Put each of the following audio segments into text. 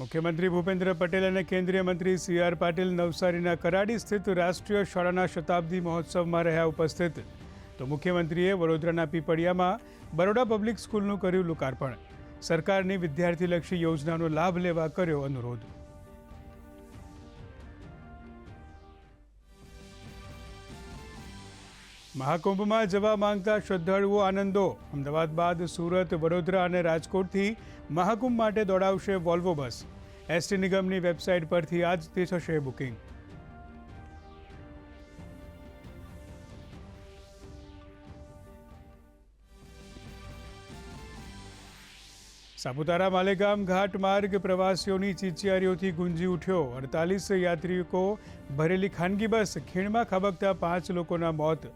મુખ્યમંત્રી ભૂપેન્દ્ર પટેલ અને કેન્દ્રીય મંત્રી સી આર પાટીલ નવસારીના કરાડી સ્થિત રાષ્ટ્રીય શાળાના શતાબ્દી મહોત્સવમાં રહ્યા ઉપસ્થિત. તો મુખ્યમંત્રીએ વડોદરાના પીપળિયામાં બરોડા પબ્લિક સ્કૂલનું કર્યું લોકાર્પણ. સરકારની વિદ્યાર્થીલક્ષી યોજનાનો લાભ લેવા કર્યો અનુરોધ. મહાકુંભમાં જવા માંગતા શ્રદ્ધાળુઓ આનંદો. અમદાવાદ બાદ સુરત, વડોદરા અને રાજકોટથી મહાકુંભ માટે દોડાવશે વોલ્વો બસ. એસટી નિગમની વેબસાઇટ પરથી આજથી થશે બુકિંગ. સાપુતારા માલેગામ ઘાટ માર્ગ પ્રવાસીઓની ચીચિયારીઓથી ગુંજી ઉઠ્યો. અડતાલીસ યાત્રિકો ભરેલી ખાનગી બસ ખીણમાં ખાબકતા પાંચ લોકોના મોત.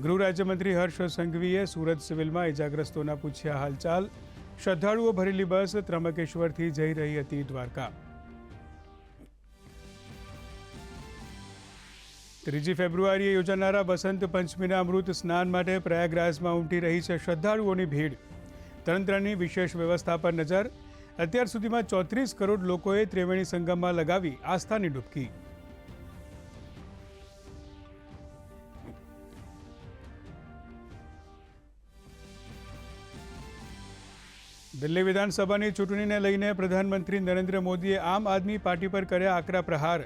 ગૃહ રાજ્યમંત્રી હર્ષ સંઘવીએ સુરત સિવિલમાં ઇજાગ્રસ્તોના પૂછ્યા હાલચાલ. શ્રદ્ધાળુઓ ભરેલી બસ ત્રંબકેશ્વરથી જઈ રહી હતી દ્વારકા. ત્રીજી ફેબ્રુઆરીએ યોજાનારા વસંત પંચમીના અમૃત સ્નાન માટે પ્રયાગરાજમાં ઉમટી રહી છે શ્રદ્ધાળુઓની ભીડ. તંત્રની વિશેષ વ્યવસ્થા પર નજર. અત્યાર સુધીમાં ચોત્રીસ કરોડ લોકોએ ત્રિવેણી સંગમમાં લગાવી આસ્થાની ડૂબકી. દિલ્હી વિધાનસભાની ચૂંટણીને લઈને પ્રધાનમંત્રી નરેન્દ્ર મોદીએ આમ આદમી પાર્ટી પર કર્યા આકરા પ્રહાર.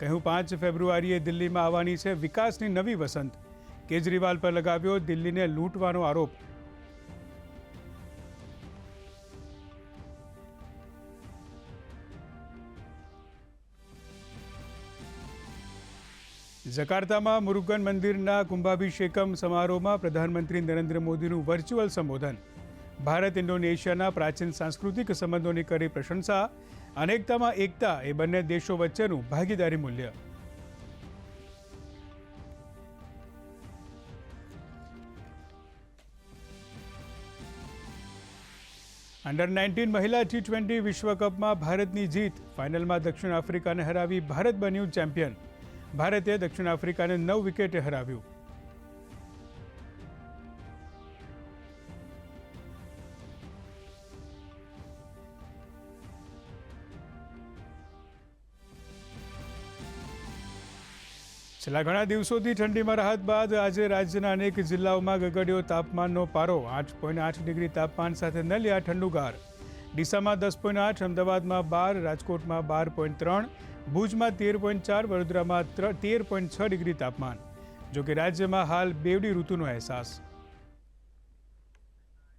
કહ્યું, પાંચ ફેબ્રુઆરીએ દિલ્હીમાં આવવાની છે વિકાસની નવી વસંત. કેજરીવાલ પર લગાવ્યો દિલ્હીને લૂંટવાનો આરોપ. જકાર્તામાં મુરુગન મંદિરના કુંભાભિષેકમ સમારોહમાં પ્રધાનમંત્રી નરેન્દ્ર મોદીનું વર્ચ્યુઅલ સંબોધન. ભારત ઇન્ડોનેશિયાના પ્રાચીન સાંસ્કૃતિક સંબંધોની કરી પ્રશંસા, અનેકતામાં એકતા એ બંને દેશો વચ્ચેનું ભાગીદારી મૂલ્ય. અંડર નાઇન્ટીન મહિલા ટી ટ્વેન્ટી વિશ્વકપમાં ભારતની જીત ફાઇનલમાં દક્ષિણ આફ્રિકાને હરાવી ભારત બન્યું ચેમ્પિયન. ભારતે દક્ષિણ આફ્રિકાને નવ વિકેટે હરાવ્યું. છેલ્લા ઘણા દિવસોથી ઠંડીમાં રાહત બાદ આજે રાજ્યના અનેક જિલ્લાઓમાં ગગડ્યો તાપમાનનો પારો. આઠ પોઈન્ટ આઠ ડિગ્રી તાપમાન સાથે નલિયા ઠંડુગાર. ડીસામાં દસ પોઈન્ટ આઠ, અમદાવાદમાં બાર, રાજકોટમાં બાર પોઈન્ટ ત્રણ, ભુજમાં તેર પોઈન્ટ ચાર, વડોદરામાં તેર પોઈન્ટ છ ડિગ્રી તાપમાન. જોકે રાજ્યમાં હાલ બેવડી ઋતુનો અહેસાસ.